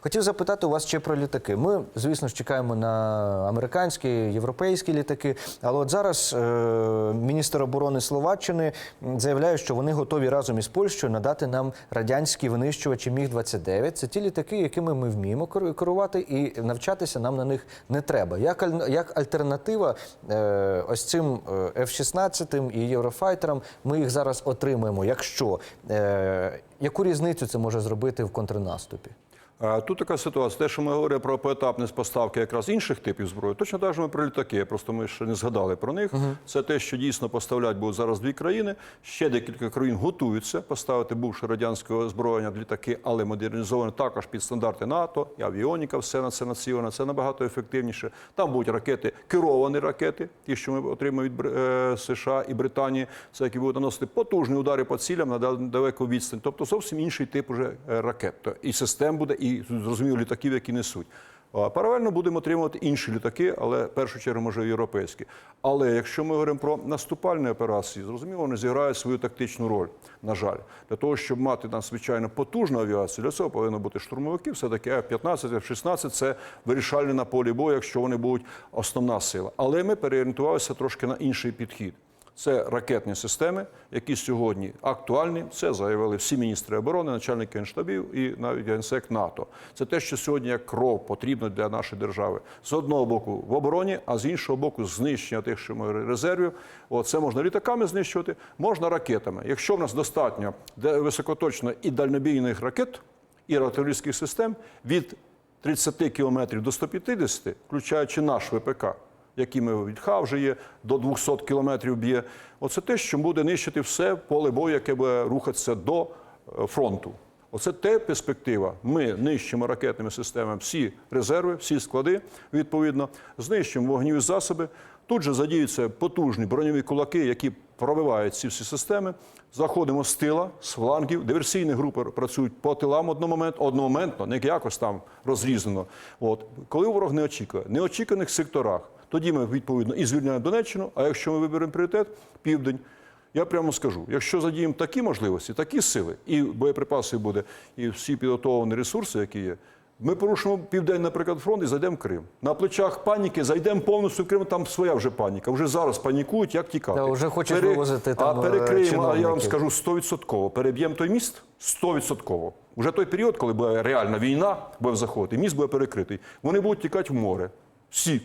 Хотів запитати у вас ще про літаки. Ми, звісно ж, чекаємо на американські, європейські літаки. Але от зараз е, міністр оборони Словаччини заявляє, що вони готові разом із Польщею надати нам радянські винищувачі Міг-29. Це ті літаки, якими ми вміємо керувати, і навчатися нам на них не треба. Як, як альтернатива е, ось цим е, F-16 і Єврофайтерам, ми їх зараз отримаємо. Якщо е, яку різницю це може зробити в контрнаступі? Е, Тут така ситуація. Те, що ми говоримо про поетапність поставки якраз інших типів зброї, точно так же ми про літаки. Просто ми ще не згадали про них. Це те, що дійсно поставлять будуть зараз дві країни. Ще декілька країн готуються поставити бувше радянське озброєння літаки, але модернізоване також під стандарти НАТО. І авіоніка, все на це націлено. Це набагато ефективніше. Там будуть ракети, керовані ракети, ті, що ми отримаємо від е, США і Британії. Це які будуть наносити потужні удари по цілям на далеку відстань. Тобто зовсім інший тип уже е, ракет. І систем буде, і зрозуміло літаків, які несуть. Паралельно будемо отримувати інші літаки, але в першу чергу, може, європейські. Але якщо ми говоримо про наступальні операції, зрозуміло, вони зіграють свою тактичну роль. На жаль, для того, щоб мати надзвичайно потужну авіацію, для цього повинно бути штурмовики. Все таки F-15, F-16 – це вирішальні на полі бою, якщо вони будуть основна сила. Але ми переорієнтувалися трошки на інший підхід. Це ракетні системи, які сьогодні актуальні. Це заявили всі міністри оборони, начальники генштабів і навіть генсек НАТО. Це те, що сьогодні як кров потрібно для нашої держави. З одного боку в обороні, а з іншого боку, знищення тих, що ми резервів. О, це можна літаками знищувати, можна ракетами. Якщо в нас достатньо високоточно і дальнобійних ракет і артилерійських систем від 30 кілометрів до 150, включаючи наш ВПК які ми від ХА вже є, до 200 кілометрів б'є. Оце те, що буде нищити все поле бою, яке буде рухатися до е, фронту. Оце те перспектива. Ми нищимо ракетними системами всі резерви, всі склади, відповідно, знищимо вогневі засоби. Тут же задіються потужні броньові кулаки, які пробивають ці всі системи. Заходимо з тила, з флангів. Диверсійні групи працюють по тилам одномомент, одномоментно, не якось там розрізано. От коли ворог не очікує, неочікуваних секторах, тоді ми відповідно і звільняємо Донеччину. А якщо ми виберемо пріоритет, південь. Я прямо скажу: якщо задіємо такі можливості, такі сили, і боєприпаси буде, і всі підготовлені ресурси, які є. Ми порушимо південь, наприклад, фронт і зайдемо в Крим. На плечах паніки зайдемо повністю в Крим. Там своя вже паніка. Вже зараз панікують, як тікати. Та вже хочуть вивозити там, А перекриємо, а я вам скажу 100%. Переб'ємо той міст 100%. Уже той період, коли буде реальна війна, буде заходити, міст буде перекритий. Вони будуть тікати в море. Всі.